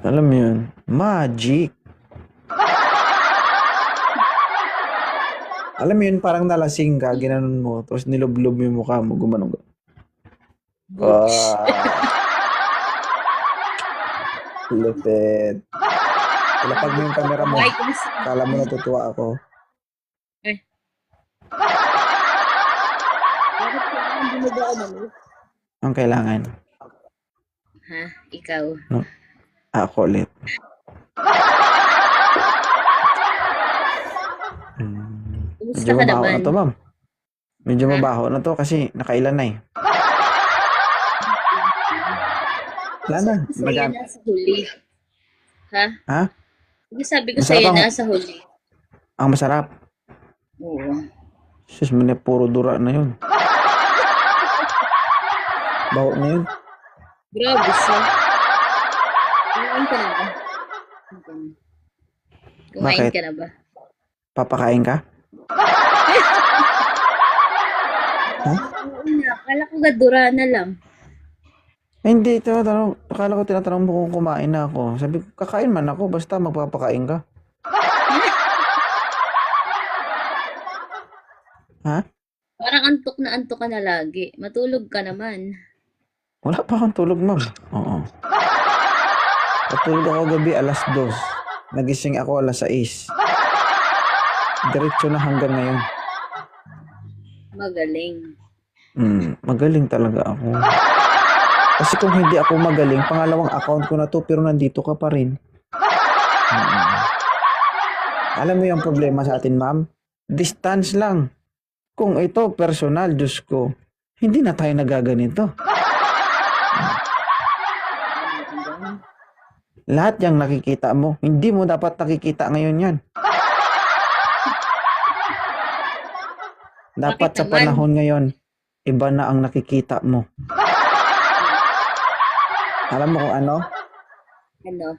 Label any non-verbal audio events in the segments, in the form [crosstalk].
Alam mo yun? Magic. Alam mo yun, parang nalasing ka, ginanon mo, tapos niloblob mo yung mukha mo, gumanong ka. Ah. Lupit. Ilapag mo yung camera mo. Kala mo natutuwa ako. Bakit ano? Ang kailangan. Ha? Ikaw? Ako ulit. [laughs] Hmm. Kumusta Medyo ka mabaho naman? na to, ma'am. Medyo Ha? mabaho na to kasi nakailan na eh. Wala na. Kasi Maga- nasa huli. Ha? Ha? Hindi sabi ko Masarap sa'yo ang- nasa huli. Ang masarap. Oo. Sus, muna puro dura na yun. [laughs] Baho na yun. Grabe siya. Kumain ka na ba? Kumain Bakit? ka na ba? Papakain ka? [laughs] Oo na. Akala ko gadura na lang. Eh, hindi, tinatanong. Akala ko tinatanong mo kung kumain na ako. Sabi ko, kakain man ako, basta magpapakain ka. [laughs] ha? Parang antok na antok ka na lagi. Matulog ka naman. Wala pa akong tulog, ma'am. Oo. [laughs] Natulog ako gabi alas dos. Nagising ako alas 6. Diretso na hanggang ngayon. Magaling. Hmm, magaling talaga ako. Kasi kung hindi ako magaling, pangalawang account ko na to, pero nandito ka pa rin. Mm. Alam mo yung problema sa atin, ma'am? Distance lang. Kung ito, personal, Diyos ko, hindi na tayo nagaganito. Lahat yung nakikita mo, hindi mo dapat nakikita ngayon yan. [laughs] Dapat sa panahon ngayon, iba na ang nakikita mo. [laughs] Alam mo kung ano? Ano?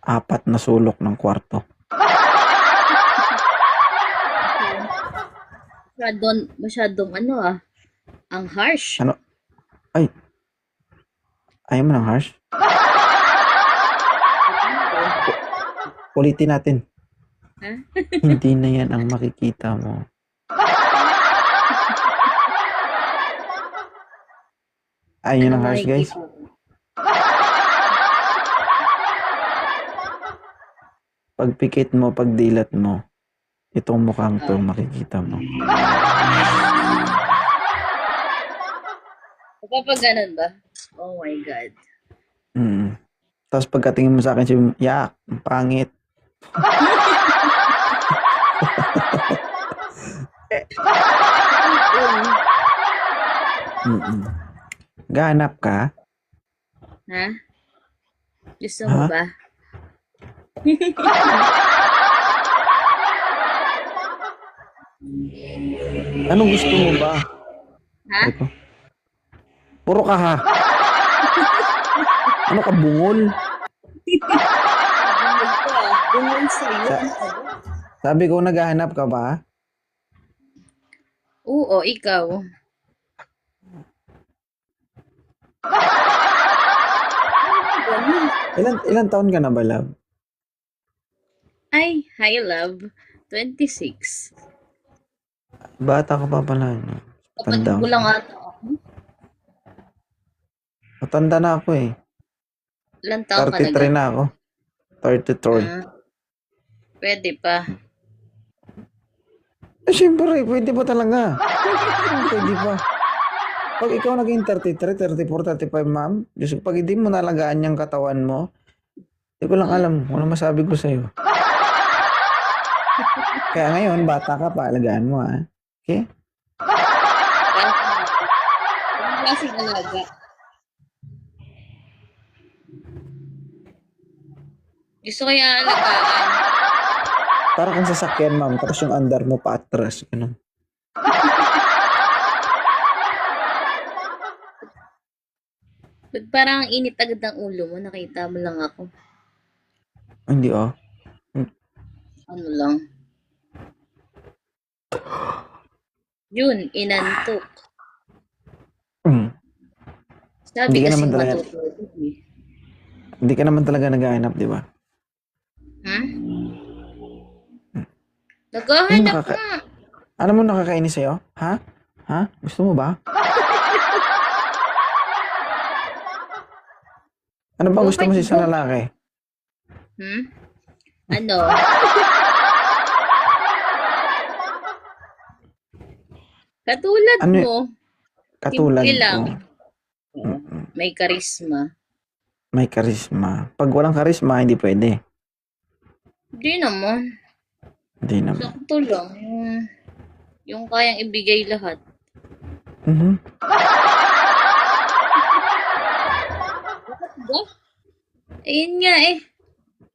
Apat na sulok ng kwarto. [laughs] Masyadong, masyadong ano ah. Ang harsh. Ano? Ay. Ayaw mo ng harsh? Ulitin natin. Ha? [laughs] Hindi na yan ang makikita mo. Ayaw nyo ng harsh, guys? Pagpikit mo, pagdilat mo, itong mukhang to makikita mo. Kapag ganun ba? Oh my God. Mm. Tapos pagkatingin mo sa akin, sabi mo, yak, ang pangit. Mm-mm. Ganap ka? Ha? Gusto mo Ha? ba? Anong gusto mo ba? Ha? Ko, Puro ka ha. Ano ka? Bungol ko ah. Bungol sa'yo. Sa- Sabi ko, naghahanap ka ba? Oo, ikaw. Ilan, ilan taon ka na ba, love? Ay, hi love. 26. Bata ka pa pala. No? Kapag Tanda. gulang ata ako. Matanda na ako eh. Ilang taon ka na? 33 na ako. 33. Ah, pwede pa. Eh, syempre, pwede pa talaga. [laughs] pwede pa. Pag ikaw naging 33, 34, 35, ma'am, Diyos pag hindi mo nalagaan yung katawan mo, hindi ko lang alam kung ano masabi ko sa'yo. [laughs] Kaya ngayon, bata ka pa, alagaan mo, ha? Okay? Anong klaseng alaga? Gusto ko yung alagaan. Para kang sasakyan, ma'am, tapos yung andar mo pa atras. Ganun. Ba't parang ang init agad ng ulo mo? Nakita mo lang ako. Hindi, oh. Ano lang. Yun, inantok. Mm. Sabi Hindi ka kasi naman talaga- matutulog eh. Hindi ka naman talaga naghahanap, di ba? Ha? Ano Naghahanap nakaka- nga. Ano mo nakakainis sa'yo? Ha? Ha? Gusto mo ba? Ano ba gusto mo sa isang lalaki? Hmm? Ano? [laughs] Katulad Ano y- mo, Katulad Simple lang. ko. Mm-mm. may karisma. May karisma. Pag walang karisma, hindi pwede. Hindi naman. Hindi naman. Sakto lang. Yung, yung kayang ibigay lahat. Mhm. Ba? Ayun nga eh.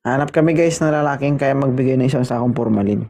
Hanap kami guys ng lalaking kaya magbigay ng isang sakong formalin.